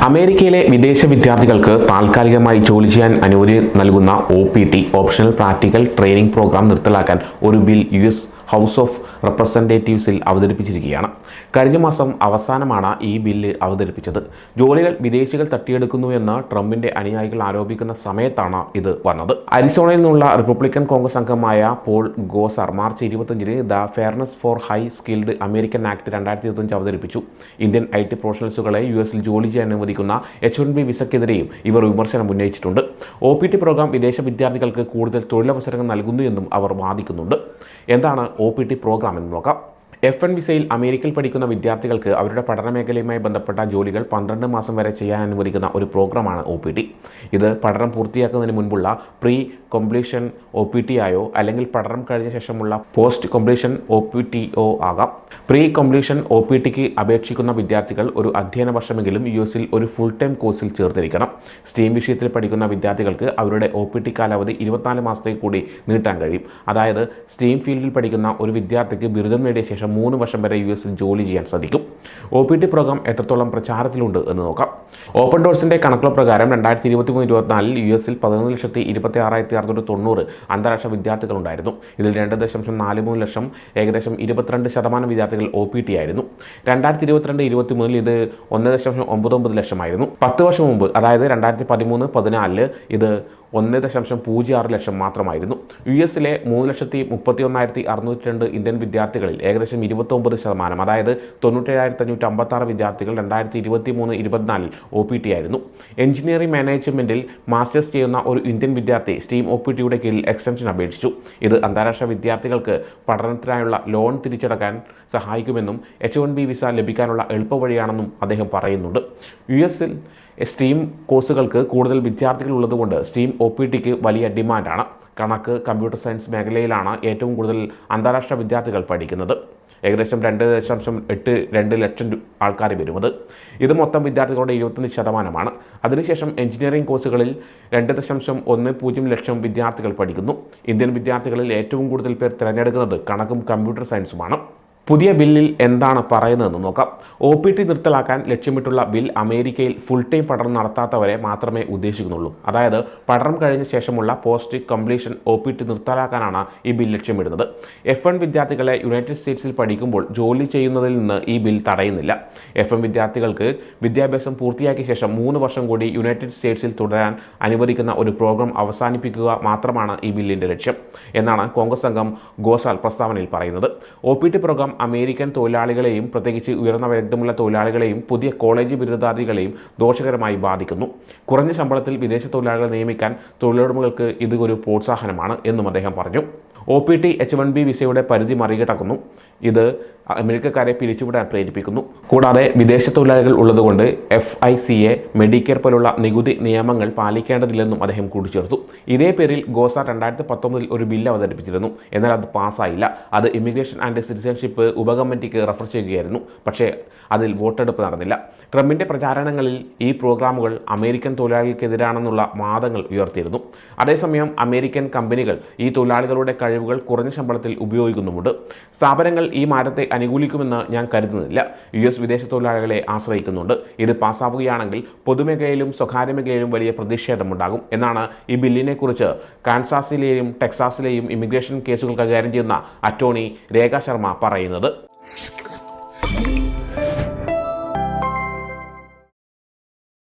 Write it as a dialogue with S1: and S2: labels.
S1: അമേരിക്കയിലെ വിദേശ വിദ്യാർത്ഥികൾക്ക് താൽക്കാലികമായി ജോലി ചെയ്യാൻ അനുമതി നൽകുന്ന O optional practical training program നിർത്തലാക്കാൻ ഒരു ബിൽ യു ഹൗസ് ഓഫ് റെപ്രസെന്റേറ്റീവ്സിൽ അവതരിപ്പിച്ചിരിക്കുകയാണ്. കഴിഞ്ഞ മാസം അവസാനമാണ് ഈ ബില്ല് അവതരിപ്പിച്ചത്. ജോലികൾ വിദേശികൾ തട്ടിയെടുക്കുന്നുവെന്ന് ട്രംപിന്റെ അനുയായികൾ ആരോപിക്കുന്ന സമയത്താണ് ഇത് വന്നത്. അരിസോണയിൽ നിന്നുള്ള റിപ്പബ്ലിക്കൻ കോൺഗ്രസ് അംഗമായ പോൾ ഗോസർ മാർച്ച് ഇരുപത്തഞ്ചിന് the fairness for high skilled American act രണ്ടായിരത്തി ഇരുപത്തഞ്ച് അവതരിപ്പിച്ചു. ഇന്ത്യൻ ഐ ടി പ്രൊഫഷണൽസുകളെ യു എസിൽ ജോലി ചെയ്യാൻ അനുവദിക്കുന്ന എച്ച് വൺ ബി വിസയ്ക്കെതിരെയും ഇവർ വിമർശനം ഉന്നയിച്ചിട്ടുണ്ട്. ഒ പി ടി പ്രോഗ്രാം വിദേശ വിദ്യാർത്ഥികൾക്ക് കൂടുതൽ തൊഴിലവസരങ്ങൾ നൽകുന്നു എന്നും അവർ വാദിക്കുന്നുണ്ട്. എന്താണ് ഒ പി ടി പ്രോഗ്രാം എന്ന് നോക്കാം. എഫ് എൻ വിസയിൽ അമേരിക്കയിൽ പഠിക്കുന്ന വിദ്യാർത്ഥികൾക്ക് അവരുടെ പഠന മേഖലയുമായി ബന്ധപ്പെട്ട ജോലികൾ പന്ത്രണ്ട് മാസം വരെ ചെയ്യാൻ അനുവദിക്കുന്ന ഒരു പ്രോഗ്രാമാണ് ഒ പി ടി. ഇത് പഠനം പൂർത്തിയാക്കുന്നതിന് മുൻപുള്ള pre completion O P T ആയോ അല്ലെങ്കിൽ പഠനം കഴിഞ്ഞ ശേഷമുള്ള post completion O P T O ആകാം. പ്രീ കംപ്ലീഷൻ ഒ പി ടിക്ക് അപേക്ഷിക്കുന്ന വിദ്യാർത്ഥികൾ ഒരു അധ്യയന വർഷമെങ്കിലും യു എസിൽ ഒരു ഫുൾ ടൈം കോഴ്സിൽ ചേർത്തിരിക്കണം. സ്റ്റീം വിഷയത്തിൽ പഠിക്കുന്ന വിദ്യാർത്ഥികൾക്ക് അവരുടെ ഒ പി ടി കാലാവധി ഇരുപത്തിനാല് മാസത്തേക്ക് കൂടി നീട്ടാൻ കഴിയും. അതായത് സ്റ്റീം ഫീൽഡിൽ പഠിക്കുന്ന ഒരു വിദ്യാർത്ഥിക്ക് ബിരുദം നേടിയ ശേഷം മൂന്ന് വർഷം വരെ യു എസിൽ ജോലി ചെയ്യാൻ സാധിക്കും. ഒ പി ടി പ്രോഗ്രാം എത്രത്തോളം പ്രചാരത്തിലുണ്ട് എന്ന് നോക്കാം. ഓപ്പൺ ഡോഴ്സിന്റെ കണക്കുകൾ പ്രകാരം രണ്ടായിരത്തി ഇരുപത്തി മൂന്ന് ഇരുപത്തിനാലിൽ യു എസിൽ പതിനൊന്ന് ലക്ഷത്തി ഇരുപത്തി ആറായിരത്തി അറുന്നൂറ്റി തൊണ്ണൂറ് അന്താരാഷ്ട്ര വിദ്യാർത്ഥികളുണ്ടായിരുന്നു. ഇതിൽ രണ്ട് ദശാംശം നാല് മൂന്ന് ലക്ഷം ഏകദേശം ഇരുപത്തിരണ്ട് ശതമാനം വിദ്യാർത്ഥികൾ ഒ പി ടി ആയിരുന്നു. രണ്ടായിരത്തി ഇരുപത്തിരണ്ട് ഇരുപത്തി മൂന്നിൽ ഇത് ഒന്ന് ദശാംശം ഒമ്പത് ഒമ്പത് ലക്ഷമായിരുന്നു. പത്ത് വർഷം മുമ്പ് അതായത് രണ്ടായിരത്തി പതിമൂന്ന് പതിനാലിൽ ഇത് ഒന്ന് ദശാംശം പൂജ്യം ആറ് ലക്ഷം മാത്രമായിരുന്നു. യു എസിലെ മൂന്ന് ലക്ഷത്തി മുപ്പത്തി ഒന്നായിരത്തി അറുന്നൂറ്റി രണ്ട് ഇന്ത്യൻ വിദ്യാർത്ഥികളിൽ ഏകദേശം ഇരുപത്തൊമ്പത് ശതമാനം അതായത് തൊണ്ണൂറ്റേഴായിരത്തി അഞ്ഞൂറ്റി അമ്പത്താറ് വിദ്യാർത്ഥികൾ രണ്ടായിരത്തി ഇരുപത്തി മൂന്ന് ഇരുപത്തിനാലിൽ ഒ പി ടി ആയിരുന്നു. എഞ്ചിനീയറിംഗ് മാനേജ്മെന്റിൽ മാസ്റ്റേഴ്സ് ചെയ്യുന്ന ഒരു ഇന്ത്യൻ വിദ്യാർത്ഥി സ്റ്റീം ഒ പി ടിയുടെ കീഴിൽ എക്സ്റ്റൻഷൻ അപേക്ഷിച്ചു. ഇത് അന്താരാഷ്ട്ര വിദ്യാർത്ഥികൾക്ക് പഠനത്തിനായുള്ള ലോൺ തിരിച്ചടക്കാൻ സഹായിക്കുമെന്നും എച്ച് വൺ ബി വിസ ലഭിക്കാനുള്ള എളുപ്പവഴിയാണെന്നും അദ്ദേഹം പറയുന്നുണ്ട്. യു എസിൽ സ്റ്റീം കോഴ്സുകൾക്ക് കൂടുതൽ വിദ്യാർത്ഥികൾ ഉള്ളതുകൊണ്ട് സ്റ്റീം ഒ പി ടിക്ക് വലിയ ഡിമാൻഡാണ്. കണക്ക് കമ്പ്യൂട്ടർ സയൻസ് മേഖലയിലാണ് ഏറ്റവും കൂടുതൽ അന്താരാഷ്ട്ര വിദ്യാർത്ഥികൾ പഠിക്കുന്നത്. ഏകദേശം രണ്ട് ദശാംശം എട്ട് രണ്ട് ലക്ഷം ആൾക്കാർ വരുന്നത്. ഇത് മൊത്തം വിദ്യാർത്ഥികളുടെ ഇരുപത്തൊന്ന് ശതമാനമാണ്. അതിനുശേഷം എഞ്ചിനീയറിംഗ് കോഴ്സുകളിൽ രണ്ട് ദശാംശം ഒന്ന് പൂജ്യം ലക്ഷം വിദ്യാർത്ഥികൾ പഠിക്കുന്നു. ഇന്ത്യൻ വിദ്യാർത്ഥികളിൽ ഏറ്റവും കൂടുതൽ പേർ തിരഞ്ഞെടുക്കുന്നത് കണക്കും കമ്പ്യൂട്ടർ സയൻസുമാണ്. പുതിയ ബില്ലിൽ എന്താണ് പറയുന്നതെന്ന് നോക്കാം. ഒ പി ടി നിർത്തലാക്കാൻ ലക്ഷ്യമിട്ടുള്ള ബിൽ അമേരിക്കയിൽ ഫുൾ ടൈം പഠനം നടത്താത്തവരെ മാത്രമേ ഉദ്ദേശിക്കുന്നുള്ളൂ. അതായത് പഠനം കഴിഞ്ഞ ശേഷമുള്ള post completion O P T നിർത്തലാക്കാനാണ് ഈ ബിൽ ലക്ഷ്യമിടുന്നത്. എഫ് എൺ വിദ്യാർത്ഥികളെ യുണൈറ്റഡ് സ്റ്റേറ്റ്സിൽ പഠിക്കുമ്പോൾ ജോലി ചെയ്യുന്നതിൽ നിന്ന് ഈ ബിൽ തടയുന്നില്ല. എഫ് എം വിദ്യാർത്ഥികൾക്ക് വിദ്യാഭ്യാസം പൂർത്തിയാക്കിയ ശേഷം മൂന്ന് വർഷം കൂടി യുണൈറ്റഡ് സ്റ്റേറ്റ്സിൽ തുടരാൻ അനുവദിക്കുന്ന ഒരു പ്രോഗ്രാം അവസാനിപ്പിക്കുക മാത്രമാണ് ഈ ബില്ലിന്റെ ലക്ഷ്യം എന്നാണ് കോൺഗ്രസ് അംഗം ഗോസാൽ പ്രസ്താവനയിൽ പറയുന്നത്. O P T program American തൊഴിലാളികളെയും പ്രത്യേകിച്ച് ഉയർന്ന വേതനമുള്ള തൊഴിലാളികളെയും പുതിയ കോളേജ് ബിരുദധാരികളെയും ദോഷകരമായി ബാധിക്കുന്നു. കുറഞ്ഞ ശമ്പളത്തിൽ വിദേശ തൊഴിലാളികളെ നിയമിക്കാൻ തൊഴിലുടമകൾക്ക് ഇത് ഒരു പ്രോത്സാഹനമാണ് എന്നും അദ്ദേഹം പറഞ്ഞു. O P T H one B വിസയുടെ പരിധി മറികടക്കുന്നു ഇത് അമേരിക്കക്കാരെ പിരിച്ചുവിടാൻ പ്രേരിപ്പിക്കുന്നു. കൂടാതെ വിദേശ തൊഴിലാളികൾ ഉള്ളതുകൊണ്ട് F I C A Medicare പോലുള്ള നികുതി നിയമങ്ങൾ പാലിക്കേണ്ടതില്ലെന്നും അദ്ദേഹം കൂട്ടിച്ചേർത്തു. ഇതേ പേരിൽ ഗോസ രണ്ടായിരത്തി പത്തൊമ്പതിൽ ഒരു ബില്ല് അവതരിപ്പിച്ചിരുന്നു. എന്നാൽ അത് പാസ്സായില്ല. അത് ഇമിഗ്രേഷൻ ആൻഡ് സിറ്റിസൺഷിപ്പ് ഉപകമ്മിറ്റിക്ക് റെഫർ ചെയ്യുകയായിരുന്നു. പക്ഷേ അതിൽ വോട്ടെടുപ്പ് നടന്നില്ല. ട്രംപിന്റെ പ്രചാരണങ്ങളിൽ ഈ പ്രോഗ്രാമുകൾ അമേരിക്കൻ തൊഴിലാളികൾക്കെതിരാണെന്നുള്ള വാദങ്ങൾ ഉയർത്തിയിരുന്നു. അതേസമയം അമേരിക്കൻ കമ്പനികൾ ഈ തൊഴിലാളികളുടെ കഴിവുകൾ കുറഞ്ഞ ശമ്പളത്തിൽ ഉപയോഗിക്കുന്നുമുണ്ട്. സ്ഥാപനങ്ങൾ ഈ മാറ്റത്തെ അനുകൂലിക്കുമെന്ന് ഞാൻ കരുതുന്നില്ല. യു എസ് വിദേശ തൊഴിലാളികളെ ആശ്രയിക്കുന്നുണ്ട്. ഇത് പാസ്സാവുകയാണെങ്കിൽ പൊതുമേഖലയിലും സ്വകാര്യ മേഖലയിലും വലിയ പ്രതിഷേധമുണ്ടാകും എന്നാണ് ഈ ബില്ലിനെക്കുറിച്ച് കാൻസാസിലെയും ടെക്സാസിലെയും ഇമിഗ്രേഷൻ കേസുകൾ കൈകാര്യം ചെയ്യുന്ന അറ്റോർണി രേഖ ശർമ്മ പറയുന്നത്.